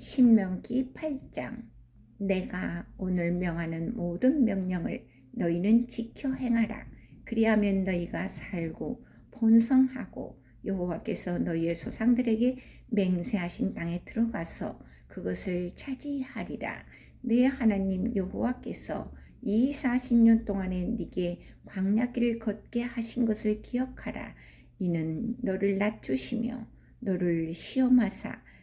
신명기 8장. 내가 오늘 명하는 모든 명령을 너희는 지켜 행하라. 그리하면 너희가 살고 번성하고 여호와께서 너희의 조상들에게 맹세하신 땅에 들어가서 그것을 차지하리라. 내 하나님 여호와께서 이 40년 동안에 네게 광야길을 걷게 하신 것을 기억하라. 이는 너를 낮추시며 너를 시험하사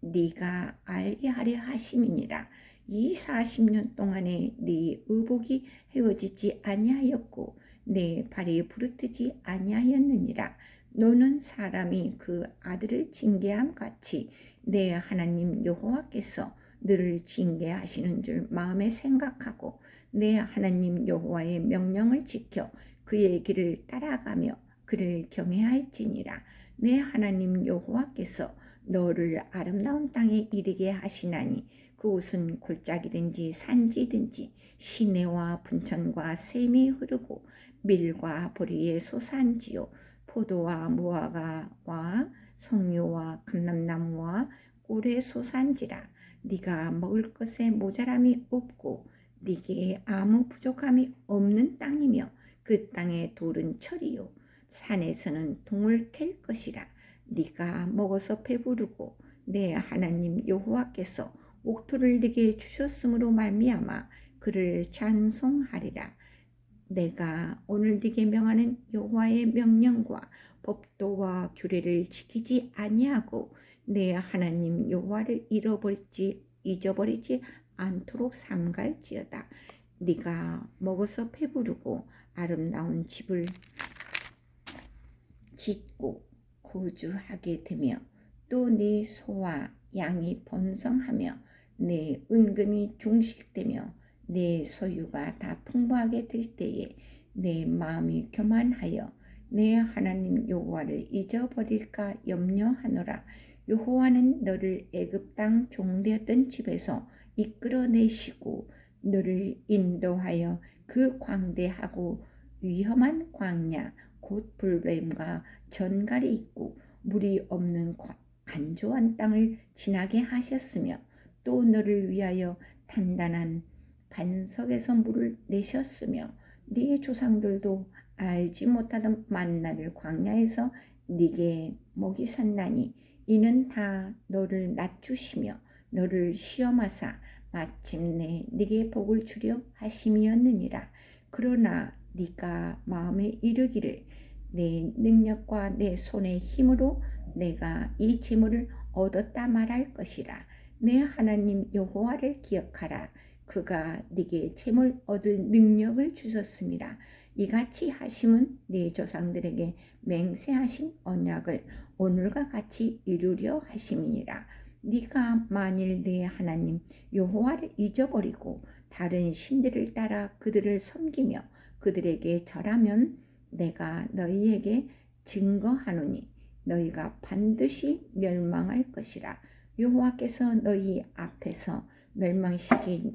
네가 알게 하려 하심이니라. 이 40년 동안에 네 의복이 헤어지지 아니하였고 내 발이 부르트지 아니하였느니라. 너는 사람이 그 아들을 징계함 같이 내 하나님 여호와께서 너를 징계하시는 줄 마음에 생각하고 내 하나님 여호와의 명령을 지켜 그의 길을 따라가며 그를 경외할지니라. 내 하나님 여호와께서 너를 아름다운 땅에 이르게 하시나니 그곳은 골짜기든지 산지든지 시내와 분천과 샘이 흐르고 밀과 보리의 소산지요 포도와 무화과와 석류와 감람나무와 꿀의 소산지라. 네가 먹을 것에 모자람이 없고 네게 아무 부족함이 없는 땅이며 그 땅의 돌은 철이요. 산에서는 동을 캘 것이라 네가 먹어서 배부르고 내 하나님 여호와께서 옥토를 네게 주셨으므로 말미암아 그를 찬송하리라. 내가 오늘 네게 명하는 여호와의 명령과 법도와 규례를 지키지 아니하고 내 하나님 여호와를 잃어버리지 잊어버리지 않도록 삼갈지어다. 네가 먹어서 배부르고 아름다운 집을 짓고 거주하게 되며 또네 소와 양이 번성하며 내 은금이 중식되며 내 소유가 다 풍부하게 될 때에 내 마음이 교만하여 내 하나님 여호와를 잊어버릴까 염려하노라. 여호와는 너를 애굽 땅 종되었던 집에서 이끌어내시고 너를 인도하여 그 광대하고 위험한 광야 곧 불뱀과 전갈이 있고 물이 없는 간조한 땅을 지나게 하셨으며 또 너를 위하여 단단한 반석에서 물을 내셨으며 네 조상들도 알지 못하던 만나를 광야에서 네게 먹이셨나니 이는 다 너를 낮추시며 너를 시험하사 마침내 네게 복을 주려 하심이었느니라. 그러나 네가 마음에 이르기를 내 능력과 내 손의 힘으로 내가 이 재물을 얻었다 말할 것이라. 내 하나님 여호와를 기억하라. 그가 네게 재물 얻을 능력을 주셨습니다. 이같이 하심은 네 조상들에게 맹세하신 언약을 오늘과 같이 이루려 하심이니라. 네가 만일 내 하나님 여호와를 잊어버리고 다른 신들을 따라 그들을 섬기며 그들에게 절하면 내가 너희에게 증거하노니 너희가 반드시 멸망할 것이라 여호와께서 너희 앞에서 멸망시킨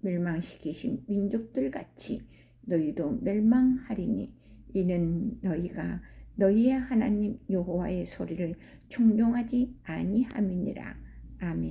멸망시키신 민족들 같이 너희도 멸망하리니 이는 너희가 너희의 하나님 여호와의 소리를 충동하지 아니함이니라 아멘.